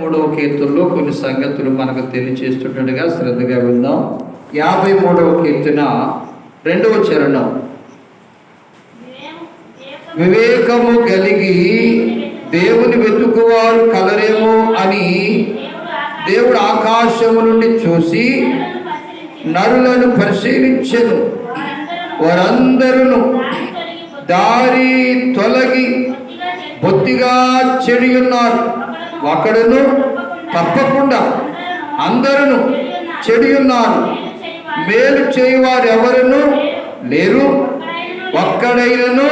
మూడవ కీర్తనలో కొన్ని సంగతులు మనకు తెలియచేస్తుండగా శ్రద్ధగా విందాం. యాభై మూడవ కీర్తన రెండవ చరణం. వివేకము కలిగి దేవుని వెతుకువారు కలరేమో అని దేవుడు ఆకాశము నుండి చూసి నరులను పరిశీలించను. వారందరూ దారి తొలగి బొత్తిగా చెడి ఉన్నారు ఒకడును తప్పకుండా అందరూ చెడి ఉన్నారు మేలు చేయువారు ఎవరును లేరు ఒక్కడైనను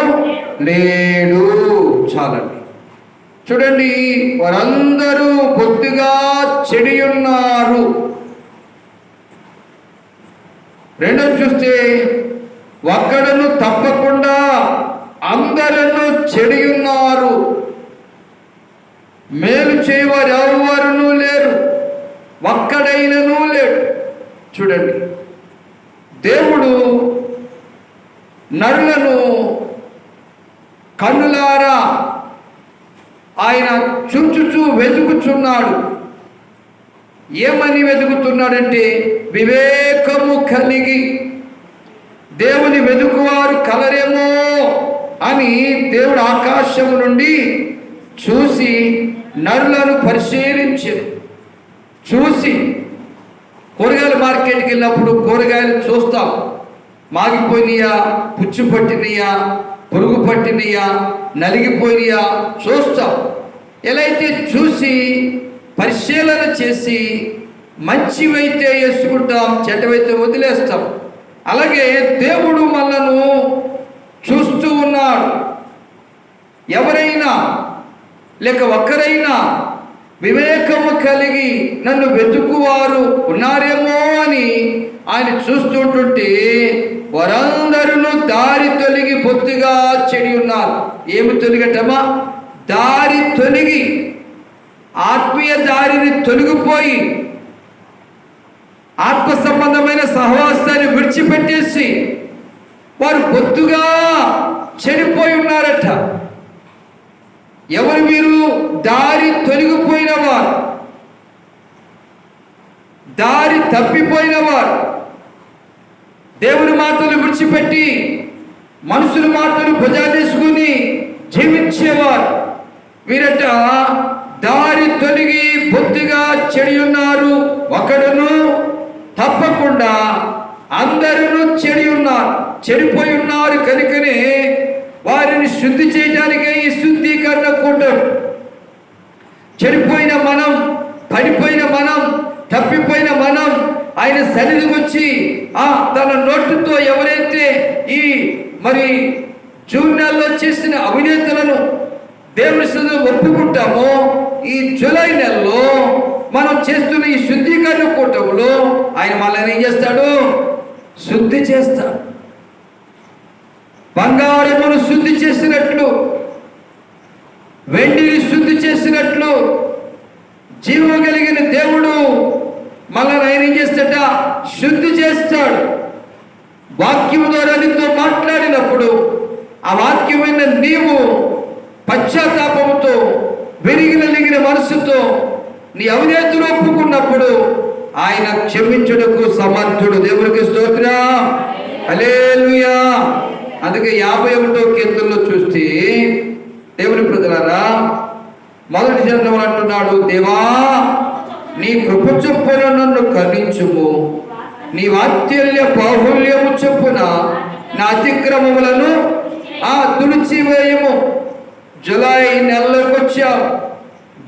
లేడు. చాలండి. చూడండి వారందరూ బొత్తిగా చెడి ఉన్నారు రెండో చూస్తే ఒక్కడను తప్పకుండా అందరూ చెడి ఉన్నారు మేలు చేయవారు ఎవరును లేరు. ఒక్కడైనను లేడు. చూడండి. దేవుడు నరులను కన్నులారా ఆయన చుంచుచూ వెతుకుచున్నాడు. ఏమని వెతుకుతున్నాడంటే వివేకము కలిగి దేవుని వెతుకువారు కలరేమో అని దేవుడు ఆకాశము నుండి చూసి నరులను పరిశీలించి చూసి కూరగాయల మార్కెట్కి వెళ్ళినప్పుడు కూరగాయలు చూస్తాం. మాగిపోయినాయా పుచ్చు పట్టినయా పురుగు పట్టినయా నలిగిపోయినయా చూస్తాం. ఎలా అయితే చూసి పరిశీలన చేసి మంచివైతే వేసుకుంటాం చెడ్డవైతే వదిలేస్తాం. అలాగే దేవుడు మనను చూస్తూ ఉన్నాడు. ఎవరైనా లేక ఒక్కరైనా వివేకము కలిగి నన్ను వెతుకువారు ఉన్నారేమో అని ఆయన చూస్తుంటుంటే వారందరూ దారి తొలగి బొత్తిగా చెడి ఉన్నారు. ఏమి తొలగటమా? దారి తొలగి ఆత్మీయ దారిని తొలగిపోయి ఆత్మ సంబంధమైన సహవాసాన్ని విడిచిపెట్టేసి వారు బొత్తుగా చెడిపోయి ఉన్నారట. ఎవరు మీరు? దారి తొలగిపోయిన వారు దారి తప్పిపోయిన వారు దేవుని మాటలు విడిచిపెట్టి మనుషుల మాటలు భుజాలేసుకుని జీవించేవారు. వీరట దారి తొలగి బొత్తిగా చెడి ఉన్నారు. ఒకడును తప్పకుండా అందరూ చెడి ఉన్నారు. చెడిపోయి ఉన్నారు కనుకనే శుద్ధి చేయడానికే ఈ శుద్ధీకరణ కూటం. చెడిపోయిన మనం పడిపోయిన మనం తప్పిపోయిన మనం ఆయన సన్నిధికి వచ్చి ఆ తన నోటుతో ఎవరైతే ఈ మరి జూన్ నెలలో చేసిన అవినేతలను దేవుని సన్నిధి ఒప్పుకుంటామో ఈ జూలై నెలలో మనం చేస్తున్న ఈ శుద్ధీకరణ కూటంలో ఆయన మనల్ని ఏం చేస్తాడు? శుద్ధి చేస్తాడు. బంగారమును శుద్ధి చేసినట్లు వెండిని శుద్ధి చేసినట్లు జీవం కలిగిన దేవుడు మనల్ని ఆయన ఏం చేస్తాడ శుద్ధి చేస్తాడు. వాక్యము ద్వారా నీతో మాట్లాడినప్పుడు ఆ వాక్యమైన నీవు పశ్చాత్తాపంతో విరిగి నలిగిన మనసుతో నీ అవినేతులు ఒప్పుకున్నప్పుడు ఆయన క్షమించుటకు సమర్థుడు. దేవునికి స్తోత్ర. హల్లెలూయా అందుకే యాభై ఒకటో కీర్తనలో చూస్తే దేవుని ప్రజలారా మొదటి జన్మ అంటున్నాడు దేవా నీ కృప చొప్పున నన్ను కరుణించుము. నీ వాత్సల్య బాహుల్యము చొప్పున నా అతిక్రమములను ఆ తుడిచివేయము. జులై నెలలోకి వచ్చాం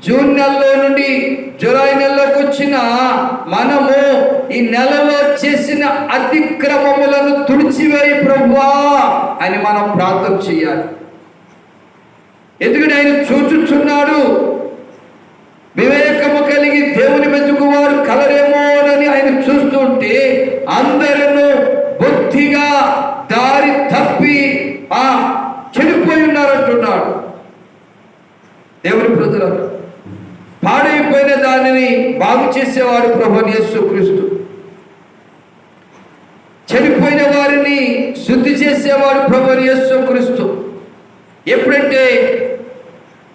జూన్ నెలలో నుండి జూలై నెలలోకి వచ్చిన మనము ఈ నెలలో చేసిన అతిక్రమములను తుడిచివేయి ప్రభువా అని మనం ప్రార్థన చేయాలి. ఎందుకంటే ఆయన చూచుచున్నాడు వివేకము కలిగి దేవుని వెతుకువారు కలరేమోనని ఆయన చూస్తుంటే అందరూ బొత్తిగా దారి తప్పి ఆ చెడిపోయి ఉన్నారంటున్నాడు దేవుని ప్రజలు పాడైపోయిన దానిని బాగు చేసేవాడు ప్రభు యేసు క్రీస్తు చెడిపోయిన వారిని శుద్ధి చేసేవాడు ప్రభుని యేసు క్రీస్తు. ఎప్పుడంటే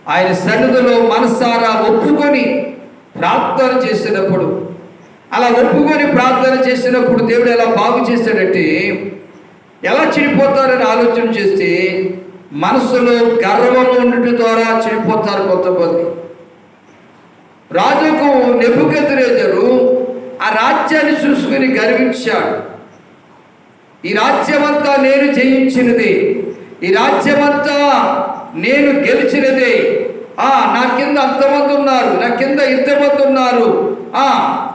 ఆయన సన్నిధిలో మనసారా ఒప్పుకొని ప్రార్థన చేసినప్పుడు అలా ఒప్పుకొని ప్రార్థన చేసినప్పుడు దేవుడు ఎలా బాగు చేశాడంటే ఎలా చెడిపోతారని ఆలోచన చేస్తే మనసులో గర్వం ఉండటం ద్వారా చెడిపోతారు కొంతమంది. రాజుకు నెప్పుకెదురేజరు ఆ రాజ్యాన్ని చూసుకుని గర్వించాడు. ఈ రాజ్యమంతా నేను జయించినది. ఈ రాజ్యమంతా నేను గెలిచినదే. ఆ నా కింద అంతమంది ఉన్నారు నా కింద ఇంతమంది ఉన్నారు. ఆ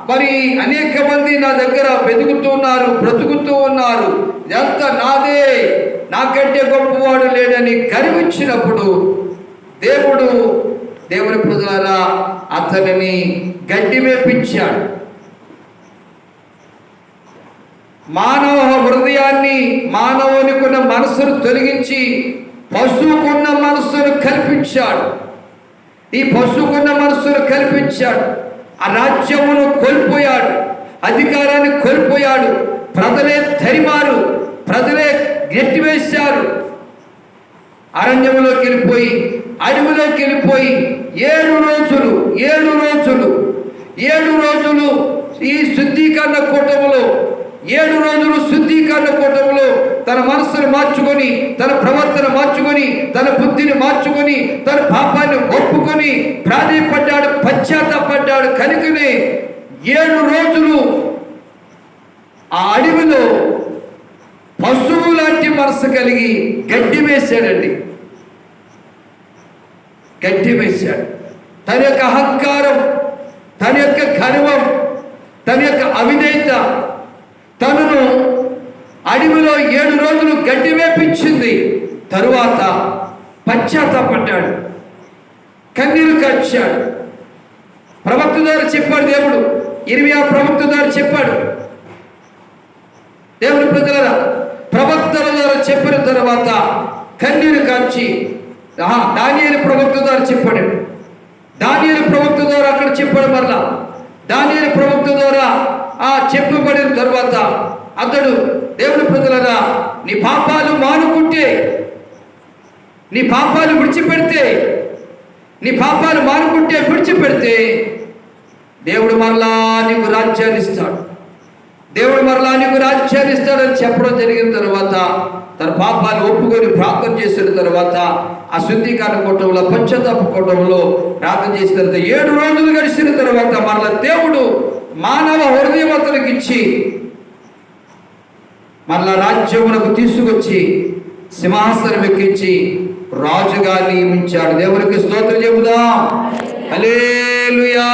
మరి అనేక మంది నా దగ్గర వెతుకుతూ ఉన్నారు బ్రతుకుతూ ఉన్నారు. ఎంత నాదే. నాకంటే గొప్పవాడు లేడని గర్వించినప్పుడు దేవుడు దేవుని ప్రజలారా అతనిని గడ్డి మేపించాడు మానవ హృదయాన్ని మానవునికున్న మనసును తొలగించి పశువుకున్న మనస్సును కల్పించాడు. ఈ పశువుకున్న మనస్సును కల్పించాడు. ఆ రాజ్యమును కోల్పోయాడు. అధికారాన్ని కోల్పోయాడు. ప్రజలే తరిమారు. ప్రజలే గెట్టివేశారు అరణ్యంలోకి వెళ్ళిపోయి అడవిలోకి వెళ్ళిపోయి ఏడు రోజులు ఏడు రోజులు ఏడు రోజులు ఈ శుద్ధీకరణ కూటములో ఏడు రోజులు శుద్ధీకరణ కూటంలో తన మనస్సును మార్చుకొని తన ప్రవర్తన మార్చుకొని తన బుద్ధిని మార్చుకొని తన పాపాన్ని ఒప్పుకొని ప్రాధాన్యపడ్డాడు పశ్చాత్తాపడ్డాడు కనుకనే ఏడు రోజులు ఆ అడవిలో పశువు లాంటి మనసు కలిగి గడ్డి వేశాడండి. గడ్డి వేశాడు. తన యొక్క అహంకారం తన యొక్క గర్వం తన యొక్క అవిధేయత తనను అడవిలో ఏడు రోజులు గడ్డి వేపించింది. తరువాత పశ్చాత్తాపడ్డాడు. కన్నీరు కరిచాడు. ప్రవక్త ద్వారా చెప్పాడు దేవుడు ఇరవై ప్రవక్త ద్వారా చెప్పాడు. దేవుని ప్రజలరా ప్రవక్తల ద్వారా చెప్పిన తర్వాత కన్నీరు కాచి దానియలు ప్రవక్త ద్వారా చెప్పాడు దానియలు ప్రవక్త ద్వారా అక్కడ చెప్పాడు మరలా. దానియలు ప్రవక్త ద్వారా ఆ చెప్పబడిన తర్వాత అతడు దేవుని ప్రజలరా నీ పాపాలు మానుకుంటే నీ పాపాలు విడిచిపెడితే నీ పాపాలు మానుకుంటే విడిచిపెడితే దేవుడు మరలా నీకు రాజ్యాన్ని ఇస్తాడు. దేవుడు మరలా నీకు రాజ్యాన్ని ఇస్తాడని చెప్పడం జరిగిన తర్వాత తన పాపాలు ఒప్పుకొని ప్రార్థన చేసిన తర్వాత ఆ శుద్ధీకరణ కూటంలో పంచతప్ప కూటంలో ప్రార్థన చేసిన తర్వాత ఏడు రోజులు గడిచిన తర్వాత మరలా దేవుడు మానవ హృదయవతలకు ఇచ్చి మరలా రాజ్యమునకు తీసుకొచ్చి సింహాసనం ఎక్కించి రాజుగా నియమించాడు దేవునికి స్తోత్రం చెబుదాం. హల్లెలూయా.